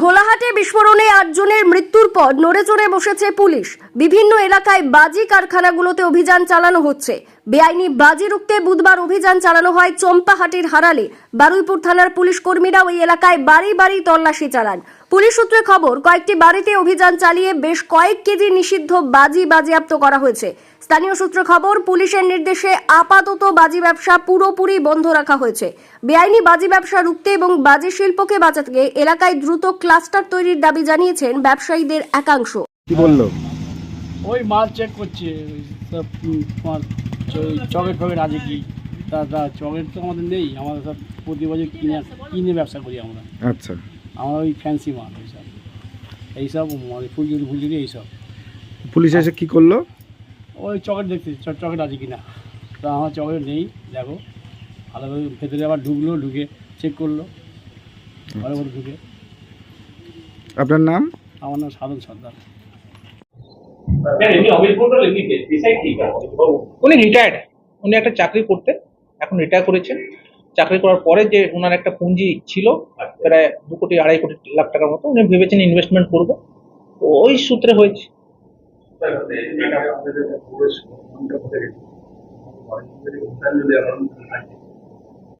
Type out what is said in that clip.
ঢোলাহাটে বিস্ফোরণে আটজনের মৃত্যুর পর নড়ে চড়ে বসেছে পুলিশ। বিভিন্ন এলাকায় বাজি কারখানাগুলোতে অভিযান চালানো হচ্ছে। বেআইনি বাজি রুখতে বুধবার অভিযান চালানো হয় চম্পাহাটির হারালে। বারুইপুর থানার পুলিশ কর্মীরা ওই এলাকায় বাড়ি বাড়ি তল্লাশি চালান। পুলিশ সূত্রে খবর কয়েকটি বাড়িতে অভিযান চালিয়ে বেশ কয়েক কেজি নিষিদ্ধ বাজি বাজেয়াপ্ত করা হয়েছে। স্থানীয় সূত্রে খবর পুলিশের নির্দেশে আপাতত বাজি ব্যবসা পুরোপুরি বন্ধ রাখা হয়েছে। বেআইনি বাজি ব্যবসা রুখতে এবং বাজি শিল্পকে বাঁচাতে এলাকায় দ্রুত ক্লাস্টার তৈরির দাবি জানিয়েছেন ব্যবসায়ীদের একাংশ। কি বলল? ওই মাল চেক করছে ওই সব তোমার চ- ওই আছে কি? তা চকেট তো আমাদের নেই আমাদের সব প্রতি বছর কিনে কিনে ব্যবসা করি আমরা। আচ্ছা। আমরা ওই ফ্যান্সি মাল এইসব এইসব মানে ফুলঝুরি ফুলঝুরি এইসব পুলিশ এসে কি করল? ওই চকেট দেখতে চকেট আছে কি না তা আমার চকেট নেই দেখো। ভালোভাবে ভেতরে আবার ঢুকলো ঢুকে চেক করল। ভালো করে ঢুকে। আপনার নাম? আমার নাম সাধন সর্দার। উনি রিটায়ার্ড উনি একটা চাকরি করতেন এখন রিটায়ার করেছেন। চাকরি করার পরে যে ওনার একটা পুঁজি ছিল প্রায় দু কোটি আড়াই কোটি লাখ টাকার মতো উনি ভেবেছেন ইনভেস্টমেন্ট করবো তো ওই সূত্রে হয়েছে এটা